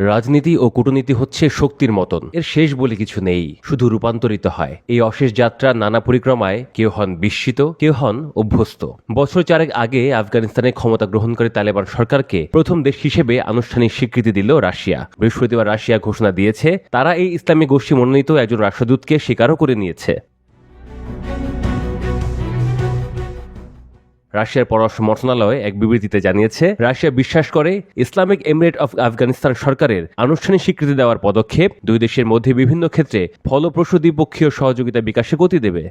রাজনীতি ও কূটনীতি হচ্ছে শক্তির মতন। এর শেষ বলে কিছু নেই, শুধু রূপান্তরিত হয়। এই অশেষ যাত্রা নানা পরিক্রমায় কেউ হন বিস্মিত, কেউ হন অভ্যস্ত। বছর চারেক আগে আফগানিস্তানে ক্ষমতা গ্রহণকারী তালেবান সরকারকে প্রথম দেশ হিসেবে আনুষ্ঠানিক স্বীকৃতি দিল রাশিয়া। বৃহস্পতিবার রাশিয়া ঘোষণা দিয়েছে, তারা এই ইসলামী গোষ্ঠী মনোনীত একজন রাষ্ট্রদূতকে স্বীকারও করে নিয়েছে। রাশিয়ার পররাষ্ট্র মন্ত্রণালয় এক বিবৃতিতে জানিয়েছে, রাশিয়া বিশ্বাস করে ইসলামিক এমিরেট অফ আফগানিস্তান সরকারের আনুষ্ঠানিক স্বীকৃতি দেওয়ার পদক্ষেপ দুই দেশের মধ্যে বিভিন্ন ক্ষেত্রে ফলপ্রসূ দ্বিপক্ষীয় সহযোগিতা বিকাশে গতি দেবে।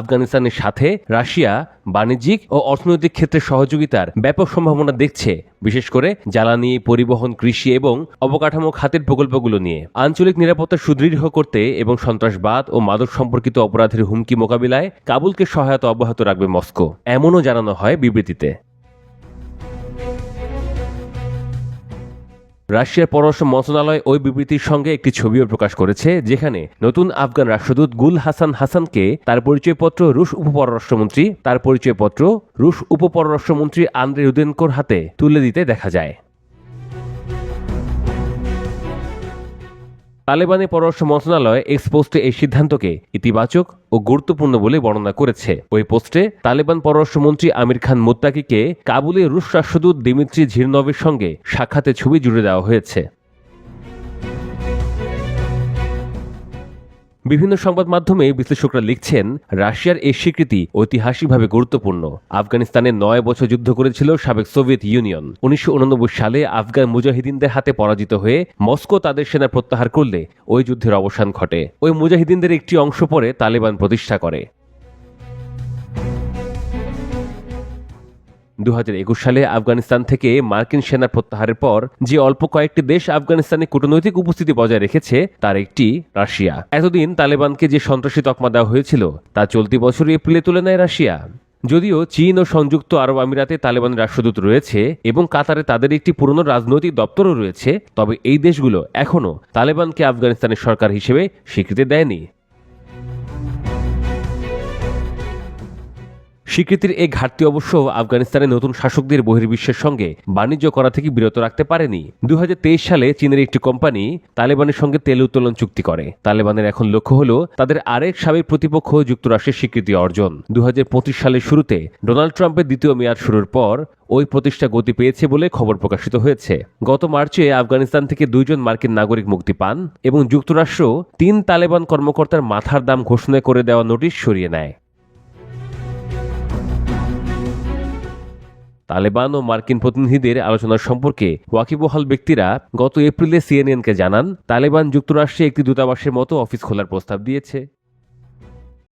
আফগানিস্তানের সাথে রাশিয়া বাণিজ্যিক ও অর্থনৈতিক ক্ষেত্রে সহযোগিতার ব্যাপক সম্ভাবনা দেখছে, বিশেষ করে জ্বালানি, পরিবহন, কৃষি এবং অবকাঠামো খাতের প্রকল্পগুলো নিয়ে। আঞ্চলিক নিরাপত্তা সুদৃঢ় করতে এবং সন্ত্রাসবাদ ও মাদক সম্পর্কিত অপরাধের হুমকি মোকাবিলায় কাবুলকে সহায়তা অব্যাহত রাখবে মস্কো, এমনও জানানো হয় বিবৃতিতে। রাশিয়ার পররাষ্ট্র মন্ত্রণালয় ওই বিবৃতির সঙ্গে একটি ছবিও প্রকাশ করেছে, যেখানে নতুন আফগান রাষ্ট্রদূত গুল হাসান হাসানকে তার পরিচয়পত্র রুশ উপপররাষ্ট্রমন্ত্রী, তার পরিচয়পত্র রুশ উপপররাষ্ট্রমন্ত্রী আন্দ্রে রুদেনকোর হাতে তুলে দিতে দেখা যায়। তালেবানের পররাষ্ট্র মন্ত্রণালয় এক্স পোস্টে এই সিদ্ধান্তকে ইতিবাচক ও গুরুত্বপূর্ণ বলে বর্ণনা করেছে। ওই পোস্টে তালেবান পররাষ্ট্রমন্ত্রী আমির খান মোত্তাকিকে কাবুলে রুশ রাষ্ট্রদূত দিমিত্রি ঝিরনভের সঙ্গে সাক্ষাতে ছবি জুড়ে দেওয়া হয়েছে। বিভিন্ন সংবাদ মাধ্যমে বিশ্লেষকরা লিখছেন, রাশিয়ার এই স্বীকৃতি ঐতিহাসিকভাবে গুরুত্বপূর্ণ। আফগানিস্তানে নয় বছর যুদ্ধ করেছিল সাবেক সোভিয়েত ইউনিয়ন। উনিশশো উননব্বই সালে আফগান মুজাহিদিনদের হাতে পরাজিত হয়ে মস্কো তাদের সেনা প্রত্যাহার করলে ওই যুদ্ধের অবসান ঘটে। ওই মুজাহিদিনদের একটি অংশ পরে তালেবান প্রতিষ্ঠা করে। দু হাজার একুশ সালে আফগানিস্তান থেকে মার্কিন সেনা প্রত্যাহারের পর যে অল্প কয়েকটি দেশ আফগানিস্তানে কূটনৈতিক উপস্থিতি বজায় রেখেছে, তার একটি রাশিয়া। এতদিন তালেবানকে যে সন্ত্রাসী তকমা দেওয়া হয়েছিল, তা চলতি বছর এপ্রিলে তুলে নেয় রাশিয়া। যদিও চীন ও সংযুক্ত আরব আমিরাতে তালেবানের রাষ্ট্রদূত রয়েছে এবং কাতারে তাদের একটি পুরনো রাজনৈতিক দপ্তরও রয়েছে, তবে এই দেশগুলো এখনও তালেবানকে আফগানিস্তানের সরকার হিসেবে স্বীকৃতি দেয়নি। স্বীকৃতির এই ঘাটতি অবশ্য আফগানিস্তানের নতুন শাসকদের বহির্বিশ্বের সঙ্গে বাণিজ্য করা থেকে বিরত রাখতে পারেনি। দু হাজার তেইশ সালে চীনের একটি কোম্পানি তালেবানের সঙ্গে তেল উত্তোলন চুক্তি করে। তালেবানের এখন লক্ষ্য হল তাদের আরেক সাবেক প্রতিপক্ষ যুক্তরাষ্ট্রের স্বীকৃতি অর্জন। দু হাজার পঁচিশ সালের শুরুতে ডোনাল্ড ট্রাম্পের দ্বিতীয় মেয়াদ শুরুর পর ওই প্রতিষ্ঠা গতি পেয়েছে বলে খবর প্রকাশিত হয়েছে। গত মার্চে আফগানিস্তান থেকে দুইজন মার্কিন নাগরিক মুক্তি পান এবং যুক্তরাষ্ট্র তিন তালেবান কর্মকর্তার মাথার দাম ঘোষণা করে দেওয়া নোটিশ সরিয়ে নেয়। তালেবান ও মার্কিন প্রতিনিধিদের আলোচনা সম্পর্কে ওয়াকিবহাল ব্যক্তিরা গত এপ্রিলে সিএনএনকে জানান, তালেবান যুক্তরাষ্ট্রে একটি দূতাবাসের মতো অফিস খোলার প্রস্তাব দিয়েছে।